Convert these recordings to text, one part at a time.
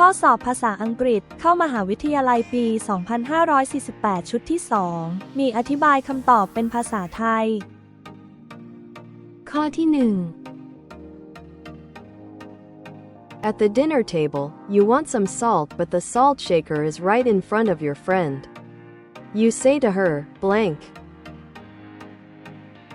ข้อสอบภาษาอังกฤษเข้ามหาวิทยาลัยปี 2548 ชุดที่ 2 มีอธิบายคำตอบเป็นภาษาไทย ข้อที่หนึ่ง At the dinner table, you want some salt, but the salt shaker is right in front of your friend. You say to her, blank.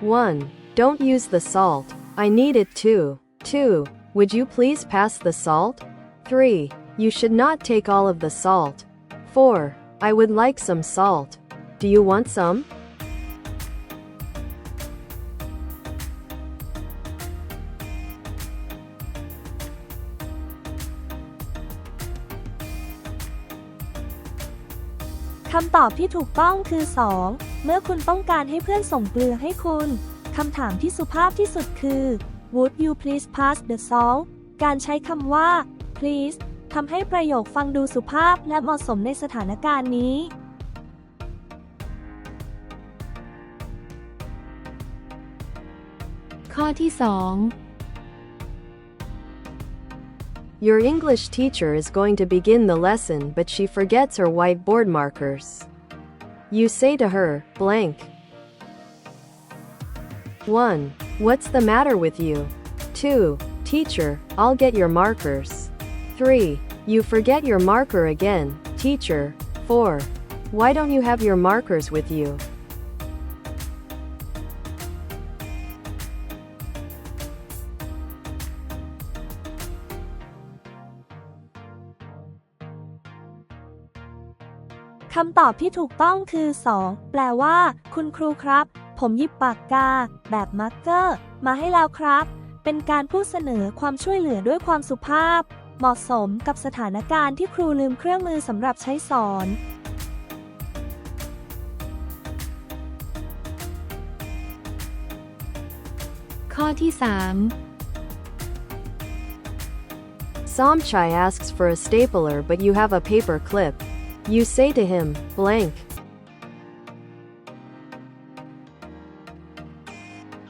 1. Don't use the salt. I need it too. 2. Would you please pass the salt? 3. You should not take all of the salt. 4. I would like some salt. Do you want some? คำตอบที่ถูกต้องคือ 2 เมื่อคุณต้องการให้เพื่อนส่งเกลือให้คุณ คำถามที่สุภาพที่สุดคือ Would you please pass the salt การใช้คำว่า please ทำให้ประโยคฟังดูสุภาพและเหมาะสมในสถานการณ์นี้ ข้อที่สอง Your English teacher is going to begin the lesson, but she forgets her whiteboard markers. You say to her, blank. 1. What's the matter with you? 2. Teacher, I'll get your markers. 3. You forget your marker again, teacher. 4. Why don't you have your markers with you?. คำตอบที่ถูกต้องคือ 2 แปลว่า คุณครูครับ ผมหยิบปากกา แบบมาร์กเกอร์ มาให้แล้วครับ เป็นการพูดเสนอความช่วยเหลือด้วยความสุภาพ เหมาะสมกับสถานการณ์ที่ครูลืมเครื่องมือสำหรับใช้สอน ข้อที่สาม Somchai asks for a stapler but you have a paper clip. You say to him, blank.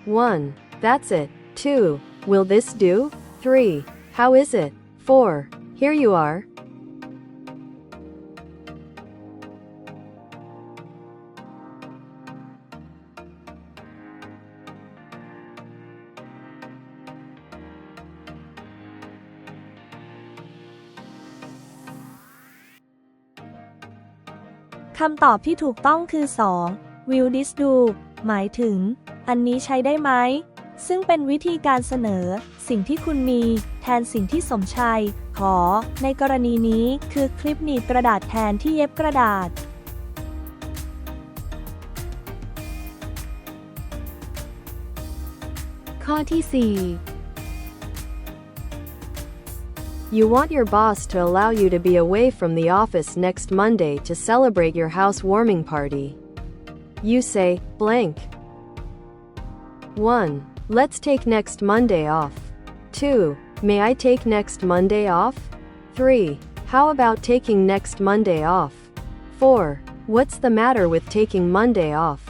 1. That's it. 2. Will this do? 3. How is it? 4. Here you are. คำตอบที่ถูกต้องคือ 2 Will this do หมายถึง อันนี้ใช้ได้ไหม ซึ่งเป็นวิธีการเสนอ สิ่งที่คุณมี แทนสิ่งที่สมชัยขอ ในกรณีนี้คือคลิปหนีบกระดาษแทนที่เย็บกระดาษข้อที่สี่ You want your boss to allow you to be away from the office next Monday to celebrate your housewarming party. You say, blank. 1. Let's take next Monday off. 2. May I take next Monday off? 3. How about taking next Monday off? 4. What's the matter with taking Monday off?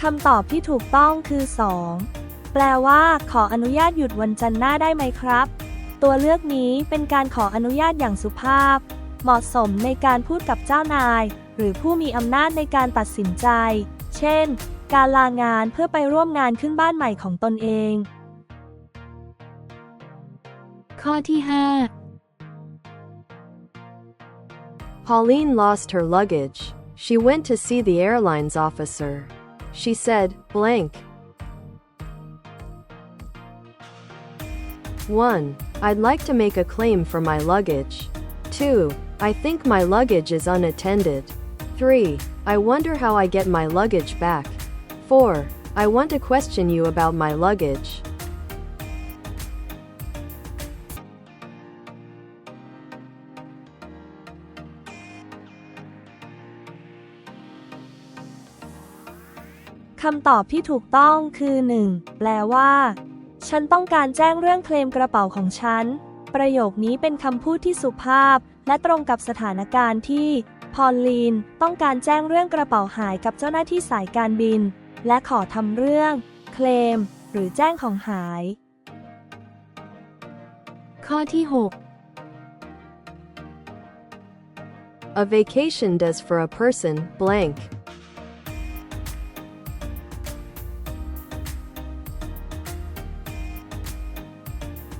คำตอบที่ถูกต้องคือ 2 แปลว่า ขออนุญาตหยุดวันจันทร์หน้าได้ไหมครับ ตัวเลือกนี้เป็นการขออนุญาตอย่างสุภาพ เหมาะสมในการพูดกับเจ้านาย หรือผู้มีอำนาจในการตัดสินใจ เช่น การลางานเพื่อไปร่วมงานขึ้นบ้านใหม่ของตนเอง ข้อที่ห้า Pauline lost her luggage. She went to see the airline's officer. She said, blank. 1. I'd like to make a claim for my luggage. 2. I think my luggage is unattended. 3. I wonder how I get my luggage back. 4. I want to question you about my luggage. คำตอบที่ถูกต้องคือ 1. แปลว่า ฉันต้องการแจ้งเรื่องเคลมกระเป๋าของฉัน ประโยคนี้เป็นคำพูดที่สุภาพ และตรงกับสถานการณ์ที่ พอลลีนต้องการแจ้งเรื่องกระเป๋าหายกับเจ้าหน้าที่สายการบิน และขอทำเรื่อง เคลม หรือแจ้งของหาย ข้อที่ A vacation does for a person blank.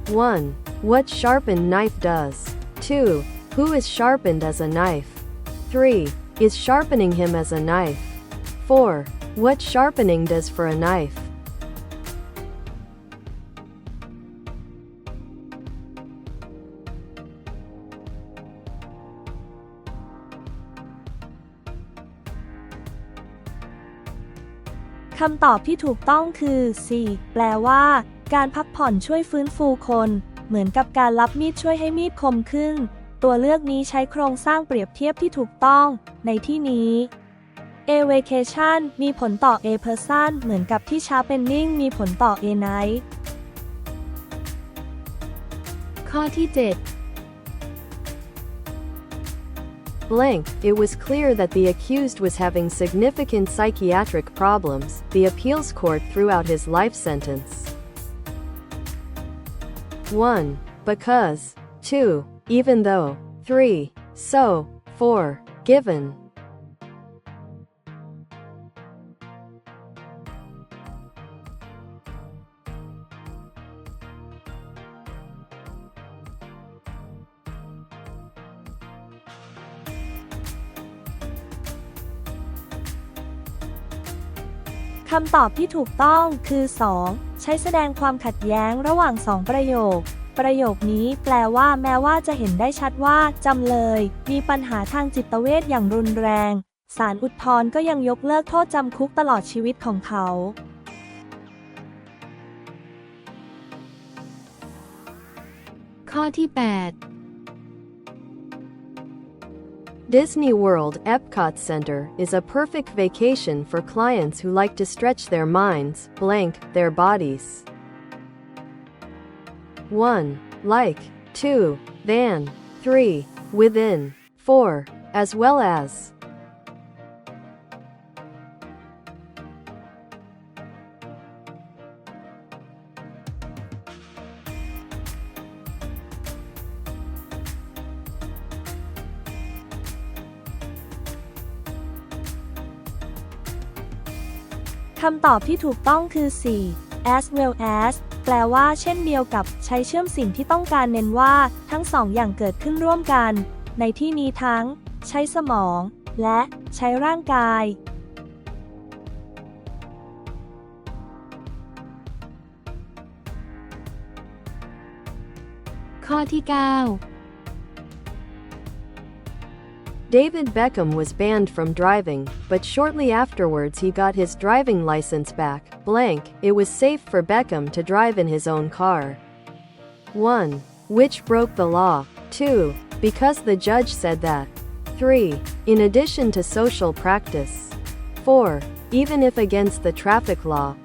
One. What sharpened knife does. Two. Who is sharpened as a knife? Three. Is sharpening him as a knife. Four. What sharpening does for a knife. คำตอบที่ถูกต้องคือ 4 แปลว่า การพักผ่อนช่วยฟื้นฟูคน เหมือนกับการรับมีดช่วยให้มีดคมขึ้น ตัวเลือกนี้ใช้โครงสร้างเปรียบเทียบที่ถูกต้องในที่นี้ a vacation มีผลต่อ a person เหมือนกับที่ sharpening มีผลต่อ a knife 6ข้อที่ 7 Blank, it was clear that the accused was having significant psychiatric problems. The appeals court threw out his life sentence. 1. Because. 2. Even though. 3. So. 4. Given. คำตอบที่ถูกต้องคือ 2. ใช้แสดงความขัดแย้งระหว่างสองประโยค ประโยคนี้แปลว่าแม้ว่าจะเห็นได้ชัดว่าจำเลย มีปัญหาทางจิตเวชอย่างรุนแรง ศาลอุทธรณ์ก็ยังยกเลิกโทษจำคุกตลอดชีวิตของเขา ข้อที่ 8 Disney World Epcot Center is a perfect vacation for clients who like to stretch their minds, blank, their bodies. 1. Like. 2. Than. 3. Within. 4. As well as. คำตอบที่ถูกต้องคือ 4. as well as แปลว่าเช่นเดียวกับใช้เชื่อมสิ่งที่ต้องการเน้นว่าทั้งสองอย่างเกิดขึ้นร่วมกัน ในที่นี้ทั้ง ใช้สมอง และใช้ร่างกาย ข้อที่ 9 David Beckham was banned from driving, but shortly afterwards he got his driving license back. Blank, it was safe for Beckham to drive in his own car. 1. Which broke the law. 2. Because the judge said that. 3. In addition to social practice. 4. Even if against the traffic law.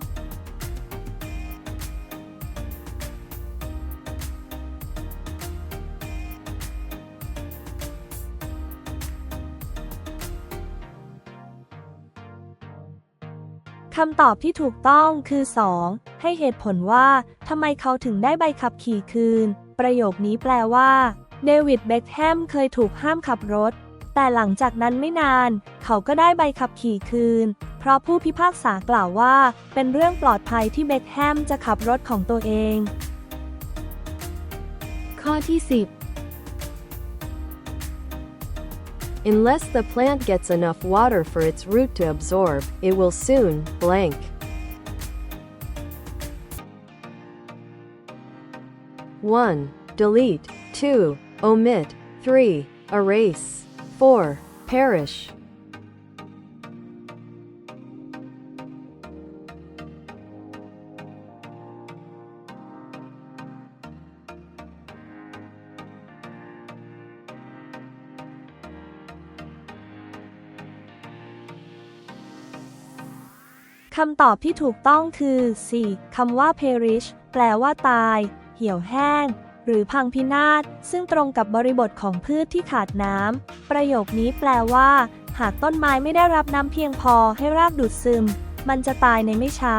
คำตอบที่ถูกต้องคือ 2. ให้เหตุผลว่าทำไมเขาถึงได้ใบขับขี่คืน ประโยคนี้แปลว่า เดวิดเบ็คแฮมเคยถูกห้ามขับรถ แต่หลังจากนั้นไม่นาน เขาก็ได้ใบขับขี่คืน เพราะผู้พิพากษากล่าวว่า เป็นเรื่องปลอดภัยที่เบ็คแฮมจะขับรถของตัวเอง ข้อที่ 10 Unless the plant gets enough water for its root to absorb, it will soon blank. 1. Delete. 2. Omit. 3. Erase. 4. Perish. คำตอบที่ถูกต้องคือ 4. คำว่า perish แปลว่าตาย เหี่ยวแห้ง หรือพังพินาศ ซึ่งตรงกับบริบทของพืชที่ขาดน้ำ ประโยคนี้แปลว่า หากต้นไม้ไม่ได้รับน้ำเพียงพอให้รากดูดซึม มันจะตายในไม่ช้า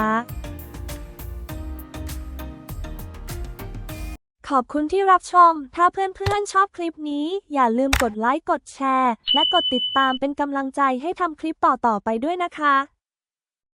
ขอบคุณที่รับชม ถ้าเพื่อนๆชอบคลิปนี้ อย่าลืมกดไลค์ กดแชร์ และกดติดตามเป็นกำลังใจให้ทำคลิปต่อๆไปด้วยนะคะ